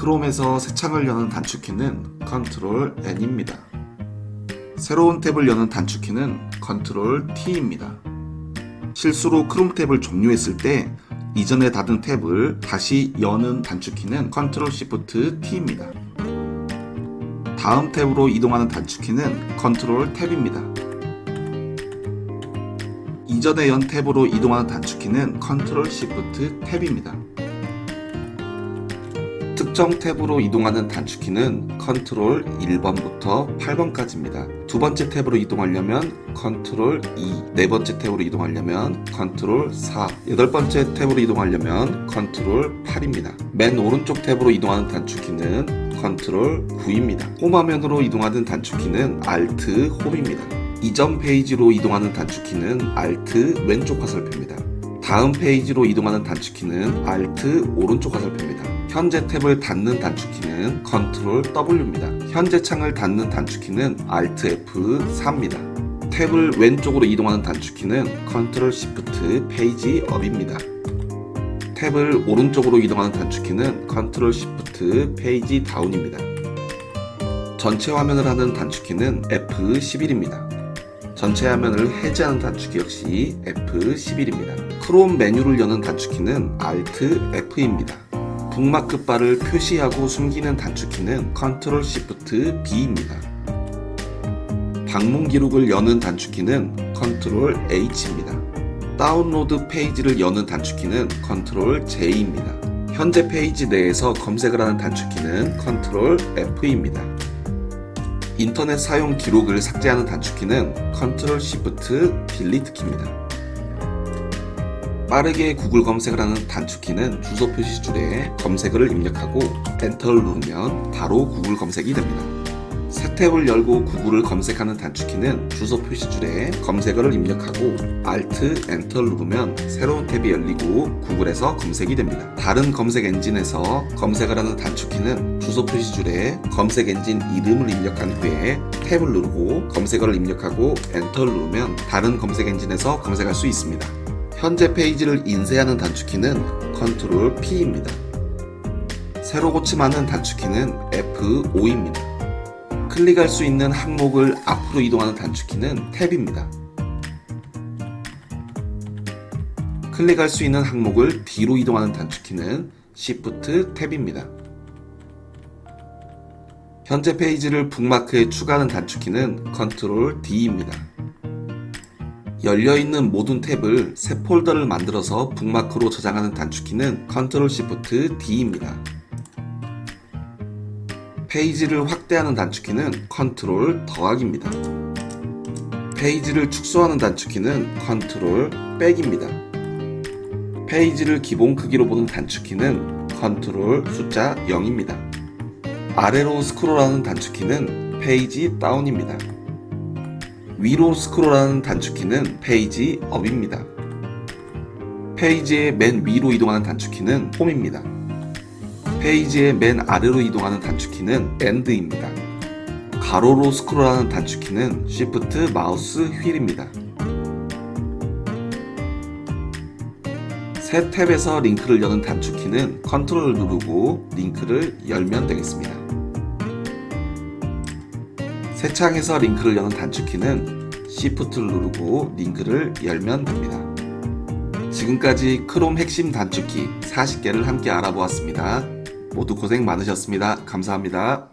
크롬에서 새 창을 여는 단축키는 컨트롤 N입니다. 새로운 탭을 여는 단축키는 컨트롤 T입니다. 실수로 크롬 탭을 종료했을 때 이전에 닫은 탭을 다시 여는 단축키는 컨트롤 Shift T입니다. 다음 탭으로 이동하는 단축키는 컨트롤 탭입니다. 이전에 연 탭으로 이동하는 단축키는 컨트롤 Shift 탭입니다. 특정 탭으로 이동하는 단축키는 컨트롤 1번부터 8번까지입니다. 두 번째 탭으로 이동하려면 컨트롤 2, 네 번째 탭으로 이동하려면 컨트롤 4, 여덟 번째 탭으로 이동하려면 컨트롤 8입니다. 맨 오른쪽 탭으로 이동하는 단축키는 컨트롤 9입니다. 홈 화면으로 이동하는 단축키는 Alt 홈입니다. 이전 페이지로 이동하는 단축키는 Alt 왼쪽 화살표입니다. 다음 페이지로 이동하는 단축키는 Alt 오른쪽 화살표입니다. 현재 탭을 닫는 단축키는 Ctrl W입니다. 현재 창을 닫는 단축키는 Alt F4입니다. 탭을 왼쪽으로 이동하는 단축키는 Ctrl Shift 페이지 업입니다. 탭을 오른쪽으로 이동하는 단축키는 Ctrl Shift 페이지 다운입니다. 전체 화면을 하는 단축키는 F11입니다. 전체 화면을 해제하는 단축키 역시 F11입니다. 크롬 메뉴를 여는 단축키는 Alt F입니다. 북마크 바를 표시하고 숨기는 단축키는 Ctrl Shift B입니다. 방문 기록을 여는 단축키는 Ctrl H입니다. 다운로드 페이지를 여는 단축키는 Ctrl J입니다. 현재 페이지 내에서 검색을 하는 단축키는 Ctrl F입니다. 인터넷 사용 기록을 삭제하는 단축키는 Ctrl Shift Delete 키입니다. 빠르게 구글 검색을 하는 단축키는 주소 표시 줄에 검색어를 입력하고 엔터를 누르면 바로 구글 검색이 됩니다. 새 탭을 열고 구글을 검색하는 단축키는 주소 표시 줄에 검색어를 입력하고 Alt 엔터를 누르면 새로운 탭이 열리고 구글에서 검색이 됩니다. 다른 검색 엔진에서 검색을 하는 단축키는 주소 표시 줄에 검색 엔진 이름을 입력한 후에 탭을 누르고 검색어를 입력하고 엔터를 누르면 다른 검색 엔진에서 검색할 수 있습니다. 현재 페이지를 인쇄하는 단축키는 Ctrl P입니다. 새로 고침하는 단축키는 F5입니다. 클릭할 수 있는 항목을 앞으로 이동하는 단축키는 탭입니다. 클릭할 수 있는 항목을 뒤로 이동하는 단축키는 Shift 탭입니다. 현재 페이지를 북마크에 추가하는 단축키는 Ctrl D입니다. 열려있는 모든 탭을 새 폴더를 만들어서 북마크로 저장하는 단축키는 Ctrl Shift D입니다. 페이지를 확대하는 단축키는 Ctrl 더하기입니다. 페이지를 축소하는 단축키는 Ctrl 백입니다. 페이지를 기본 크기로 보는 단축키는 Ctrl 숫자 0입니다. 아래로 스크롤하는 단축키는 페이지 다운입니다. 위로 스크롤하는 단축키는 페이지 업입니다. 페이지의 맨 위로 이동하는 단축키는 홈입니다. 페이지의 맨 아래로 이동하는 단축키는 END입니다. 가로로 스크롤하는 단축키는 Shift 마우스 휠입니다. 새 탭에서 링크를 여는 단축키는 컨트롤을 누르고 링크를 열면 되겠습니다. 새 창에서 링크를 여는 단축키는 Shift를 누르고 링크를 열면 됩니다. 지금까지 크롬 핵심 단축키 40개를 함께 알아보았습니다. 모두 고생 많으셨습니다. 감사합니다.